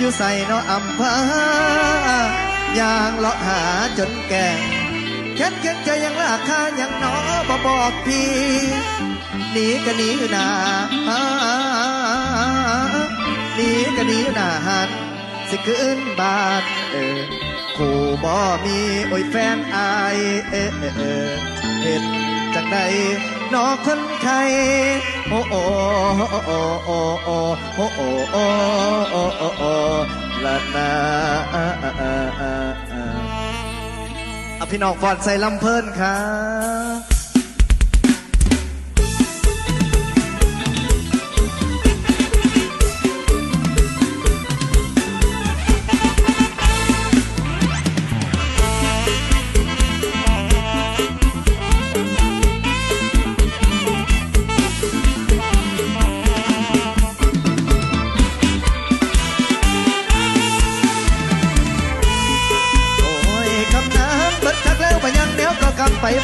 อยู่ใส่เนาะอำเภอยางเลาะหาจนแก่แค้นแค้นใจยังราคายังหนอบ่บอกพี่หนีก็หนีหนาหนีก็หนีหนาหันสิขึ้นบาทเออคู่บ่มีโอ้ยแฟนอายเออเออเออเห็ดจากใด นอคนไทยโอ้โอ้โอ้โอ้โอ้โอ้โอ้โอ้โอ้โอ้โอ้โอ้ละนาอ่าอ่าอ่าอ่าอ่าเอาพี่น้องฟอดใส่ลำเพลินครับ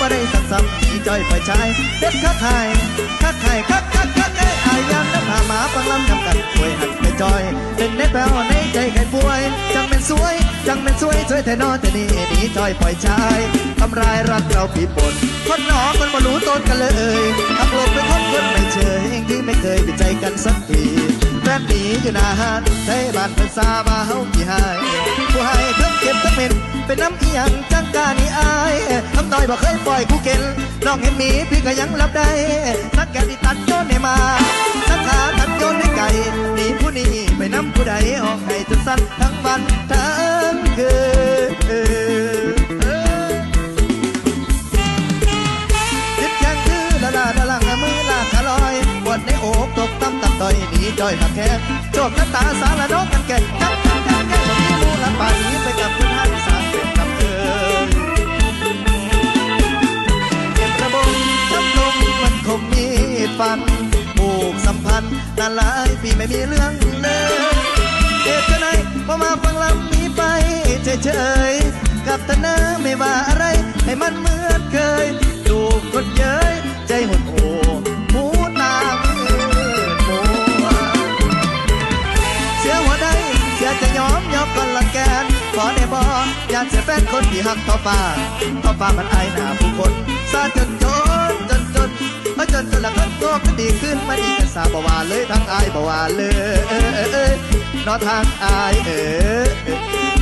บ่ได้สักซ้ำมีจ้อยฝ่ายชายเด็ดคักไห้คักไห้คักคักคักเอ้อายยันน้ำหาหมาฟังลำนำกันช่วยหันไปจอยเป็นเน็ตแปลวในใจใครป่วย จังเป็นสวย จังเป็นสวยช่วยแทนนอแต่นี่หนีจ้อยปล่อยชายทำลายรักเราปีปนคนหนอมันมารู้ต้นกันเลยหักหลบไปคบคนไม่เชยเองที่ไม่เคยเป็นใจกันสักทีแฟนหนีอยู่นานใช้บ้านเป็นซามาเฮากี่หายผู้ให้ ก็บทั้งเหม็นเป็นน้ำเอียงจังกานี่อายทำน้อยบ่เคยปล่อยกูเก่นน้องเห็นมีพี่ก็ยังรับได้สักแกที่ตัดโยนให้มาสักขาตัดโยนให้ไก่หนีผู้นี้ไปน้ำผู้ใดออกให้จนสั้นทั้งวันทั้งคืนจิตแข็งคือละลาละลังมือลากขาลอยปวดในอกตกตั้มตับต่อยหนีจ้อยหักแขกโจบน้ำตาสารน้องกันแก่จับจับจับ แก่บ่มีมูละป่านนี้ไปกับคุณท่านสามเป็นกับเธอเก็บระบงจับลงมันคงมีฟันผูกสัมพันธ์นานหลายปีไม่มีเรื่องเลยเหตุจไหนพอมาฟังลำนี้ไปเฉยๆ จะยอมยอมก่อนละแกนขอได้บอยากเสียแฟนคนที่หักท้อฟ้าท้อฟ้ามันอายหน้าผู้คนซาจนจนจนจนเออจนจนละคนตัวก็ดีขึ้นมาดีกันสาบว่าเลยทั้งอายบ่ว่าเลยเออเออเออนอทางอายเออ